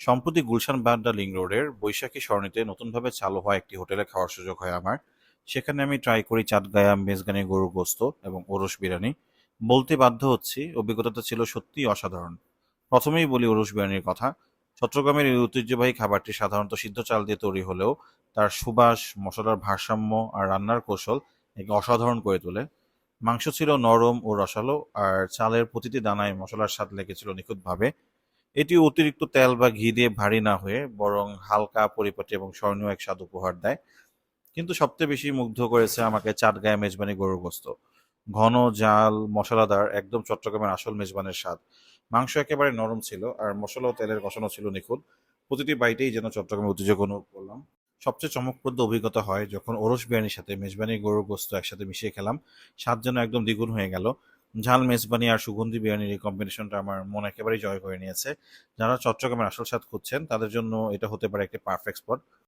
সম্প্রতি গুলশান বাড্ডা লিং রোডের বৈশাখী সরণিতে নতুনভাবে চালু হওয়া একটি হোটেলে খাওয়ার সুযোগ হয় আমার। সেখানে আমি ট্রাই করি চাটগায়া, মেজগানি, গরুর গোস্ত এবং ওরস বিরিয়ানি। বলতে বাধ্য হচ্ছি অভিজ্ঞতাটা ছিল সত্যিই অসাধারণ। প্রথমেই বলি ওরস বিরিয়ানির কথা। চট্টগ্রামের এই ঐতিহ্যবাহী খাবারটি সাধারণত সিদ্ধ চাল দিয়ে তৈরি হলেও তার সুবাস, মশলার ভারসাম্য আর রান্নার কৌশল একে অসাধারণ করে তোলে। মাংস ছিল নরম ও রসালো, আর চালের প্রতিটি দানায় মশলার স্বাদ লেগেছিল নিখুঁতভাবে। এটি অতিরিক্ত তেল বা ঘি দিয়ে ভারী না হয়ে বরং হালকা পরিপাটি এবং স্মরণীয় এক স্বাদ উপহার দেয়। কিন্তু সবচেয়ে বেশি মুগ্ধ করেছে আমাকে চাটগাঁয়া মেজবানি গরুর গোস্ত। ঘন জাল, মশলাদার, একদম চট্টগ্রামের আসল মেজবানের স্বাদ। মাংস একেবারে নরম ছিল আর মশলা ও তেলের কষানো ছিল নিখুঁত। প্রতিটি বাইটেই যেন চট্টগ্রামের ঐতিহ্য অনুভব করলাম। সবচেয়ে চমকপ্রদ অভিজ্ঞতা হয় যখন ওরস বিরিয়ানির সাথে মেজবানি গরুর গোস্ত একসাথে মিশিয়ে খেলাম। স্বাদ যেন একদম দ্বিগুণ হয়ে গেল। ঝাল মেজবানি আর সুগন্ধি বিরিয়ানির এই কম্বিনেশনটা আমার মনে একেবারেই জয় করে নিয়েছে। যারা চট্টগ্রামের আসল স্বাদ খুঁজছেন, তাদের জন্য এটা হতে পারে একটি পারফেক্ট স্পট